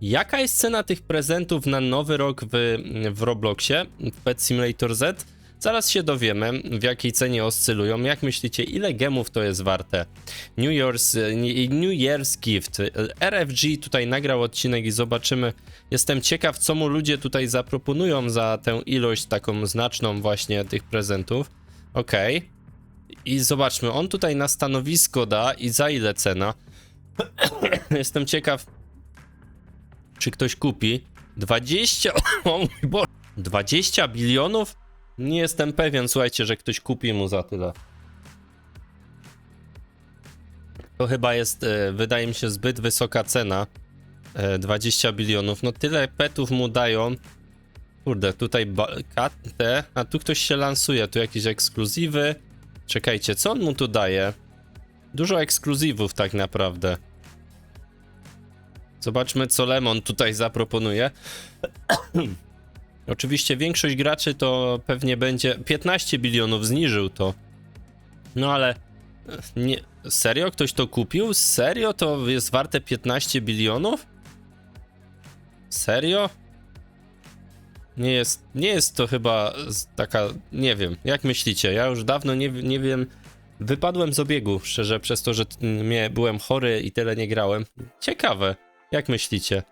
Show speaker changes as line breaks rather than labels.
Jaka jest cena tych prezentów na nowy rok w, w Robloxie, w Pet Simulator Z? Zaraz się dowiemy, w jakiej cenie oscylują. Jak myślicie, ile gemów to jest warte? New Year's, New Year's Gift. RFG tutaj nagrał odcinek i zobaczymy. Jestem ciekaw, co mu ludzie tutaj zaproponują za tę ilość taką znaczną właśnie tych prezentów. Okej. I zobaczmy, on tutaj na stanowisko da i za ile cena? Jestem ciekaw, czy ktoś kupi. 20. O mój Boże. 20 bilionów? Nie jestem pewien, słuchajcie, że ktoś kupi mu za tyle. To chyba jest, e, wydaje mi się, zbyt wysoka cena. E, 20 bilionów. No tyle petów mu dają. Kurde, tutaj ba- kat- te, a tu ktoś się lansuje, tu jakieś ekskluzywy. Czekajcie, co on mu tu daje? Dużo ekskluzywów tak naprawdę. Zobaczmy, co Lemon tutaj zaproponuje. Oczywiście większość graczy to pewnie będzie 15 bilionów zniżył to. No ale e, nie, serio ktoś to kupił? Serio to jest warte 15 bilionów? Serio? Nie jest, nie jest to chyba taka, nie wiem, jak myślicie? Ja już dawno nie, nie wiem, wypadłem z obiegu, szczerze, przez to, że mnie, byłem chory i tyle nie grałem. Ciekawe, jak myślicie?